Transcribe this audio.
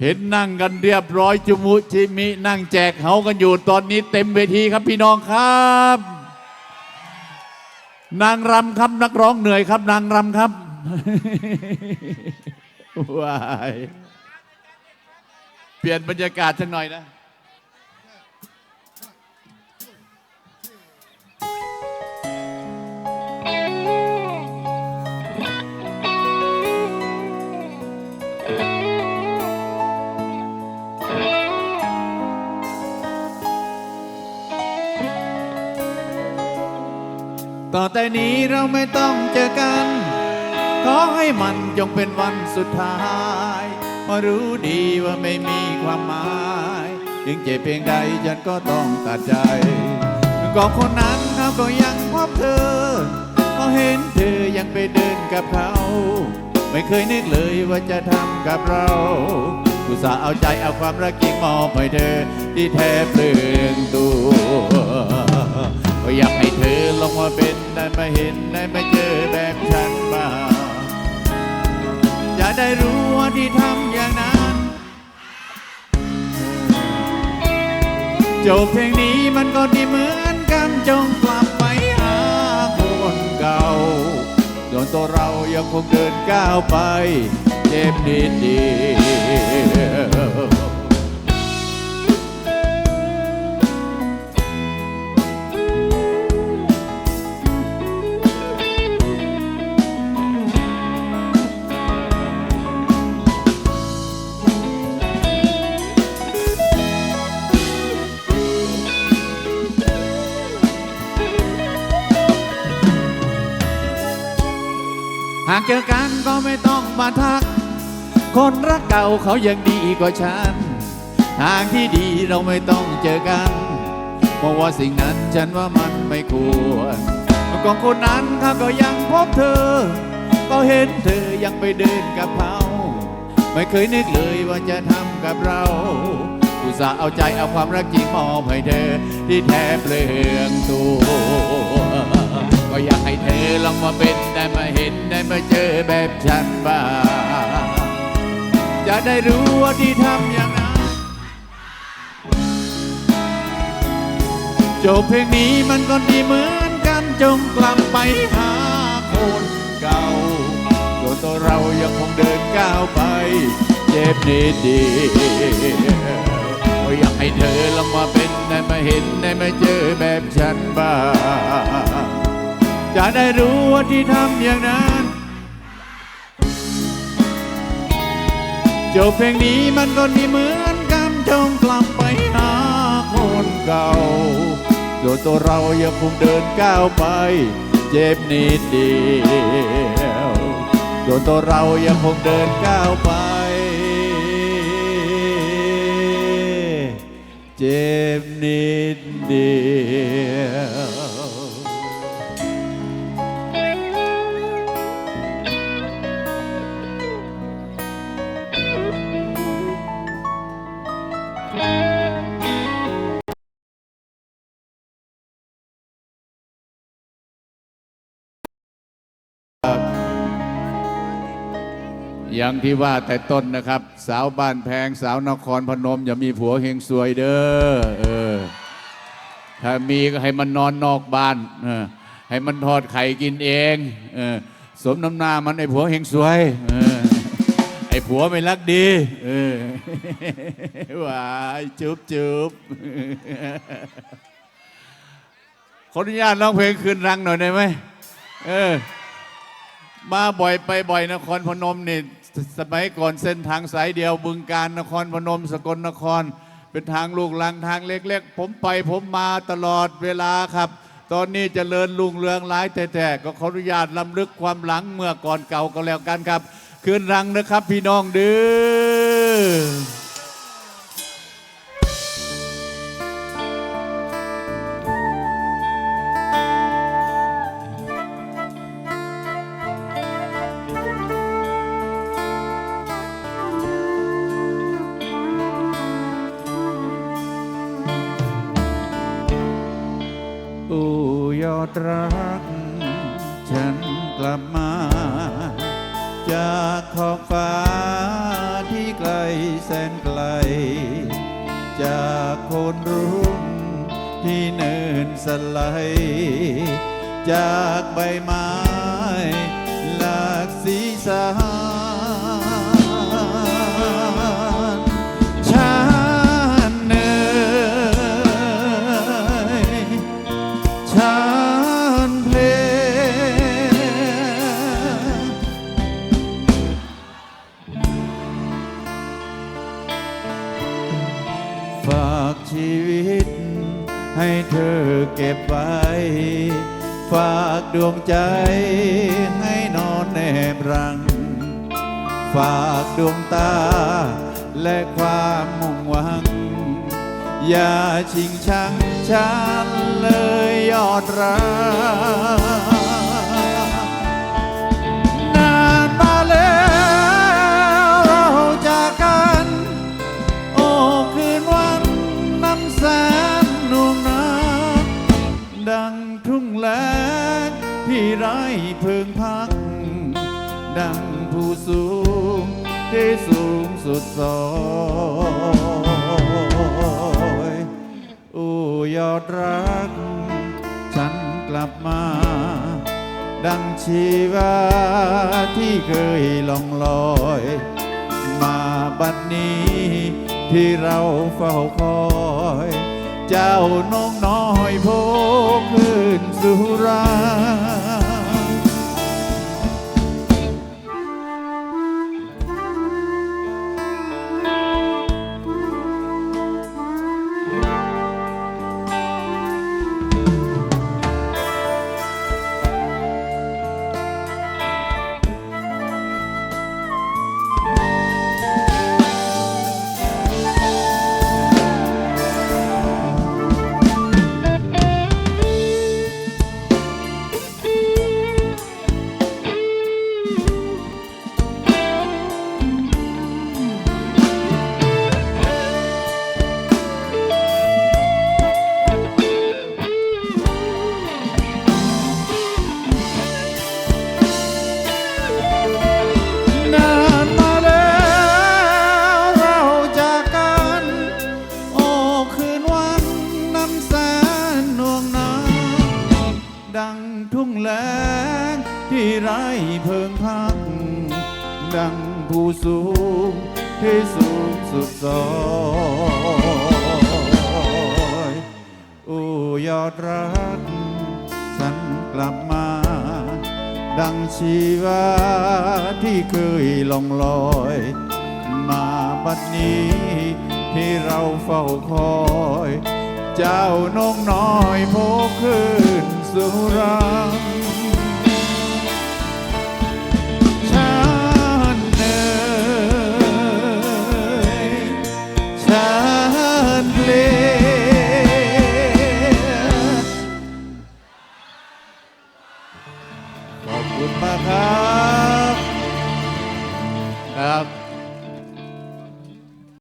เห็นนั่งกันเรียบร้อยจุมุจิมินั่งแจกเขากันอยู่ตอนนี้เต็มเวทีครับพี่น้องครับ นางรำครับนักร้องเหนื่อยครับ นางรำครับวายเปลี่ยนบรรยากาศสักหน่อยนะ ต่อแต่นี้เราไม่ต้องเจอกัน ขอให้มันจงเป็นวันสุดท้ายเพราะรู้ดีว่าไม่มีความหมายถึงเจ็บเพียงใดฉันก็ต้องตัดใจก็คนนั้นเขาก็ยังพบเธอก็เห็นเธอยังไปเดินกับเขา ไม่เคยนึกเลยว่าจะทำกับเราอุตส่าห์เอาใจเอาความรักจริงมอบให้เธอที่แทบเปลืองตัว อยากให้เธอลองมาเป็นได้มาเห็นได้มาเจอแบบฉันบ้างจะได้รู้ว่าที่ทำอย่างนั้นจบเพลงนี้มันก็ดีเหมือนกันจงกลับไปหาคนเก่าส่วนตัวเรายังคงเดินก้าวไปเจ็บนิดเดียว เจอกันก็ไม่ต้องมาทัก คนรักเก่าเขายังดีกว่าฉัน ทางที่ดีเราไม่ต้องเจอกัน เพราะว่าสิ่งนั้นฉันว่ามันไม่ควรกองคนนั้นเขาก็ยังพบเธอ ก็เห็นเธอยังไปเดินกับเขาไม่เคยนึกเลยว่าจะทำกับเราอุตส่าห์เอาใจเอาความรักจริงมอบให้เธอ ที่แทบเปลืองตัว ก็อยากให้เธอลองมาเป็นได้มาเห็น ได้มาเจอแบบฉันบ้างจะได้รู้ว่าที่ทำอย่างนั้นจบเพลงนี้มันก็ดีเหมือนกันจงกลับไปหาคนเก่าตัวตัวเรายังคงเดินก้าวไป เจ็บนิดเดียวอยากให้เธอลองมาเป็นได้มาเห็นได้มาเจอแบบฉันบ้างจะได้รู้ว่าที่ทำอย่างนั้น จบเพลงนี้มันก็ดีเหมือนกันจงกลับไปหาคนเก่าตัวตัวเรายังคงเดินก้าวไป เจ็บนิดเดียวตัวตัวเรายังคงเดินก้าวไป เจ็บนิดเดียว อย่างที่ว่าแต่ต้นนะครับ สาวบ้านแพงสาวนครพนม อย่ามีผัวเฮงซวยเด้อเออถ้ามีก็ให้มันนอนนอกบ้านเออให้มันทอดไข่กินเองเออสมน้ำหน้ามันไอ้ผัวเฮงซวยเออไอ้ผัวไม่รักดีเออว้ายจุ๊บจุ๊บขออนุญาตร้องเพลงคืนรังหน่อยได้ไหมเออมาบ่อยไปบ่อยนครพนมนี่ สมัยก่อนเส้นทางสายเดียวบึงการนครพนมสกลนคร เป็นทางลูกลังทางเล็กๆ ผมไปผมมาตลอดเวลาครับ ตอนนี้เจริญลุงเรืองร้ายแต่ๆก็ขออนุญาตลำลึกความหลังเมื่อก่อนเก่าก็แล้วกันครับ คืนรังนะครับพี่น้องเด้อ ดรัก ฉันกลับมา จากขอบฟ้าที่ไกลแสนไกล จากคนรุ่งที่เนินสลายจากใบไม้ ให้เธอเก็บไว้ ฝากดวงใจให้นอนแนบรัง ฝากดวงตา และความมุ่งหวัง อย่าชิงชังฉันเลยยอดรักังทุ่งแลงที่ไร้เพิงพัก ดังผู้สูงที่สูงสุดซอยโอ้ยอดรัก ฉันกลับมา ดังชีวาที่เคยล่องลอย มาบัดนี้ที่เราเฝ้าคอย เจ้าน้องน้อยโพขึ้นสุรา ผู้สูงที่สูงสุดซอยโอ้ยอดรัก ฉันกลับมา ดังชีวาที่เคยล่องลอย มาบัดนี้ที่เราเฝ้าคอย เจ้านงน้อยโพขึ้นสุรัง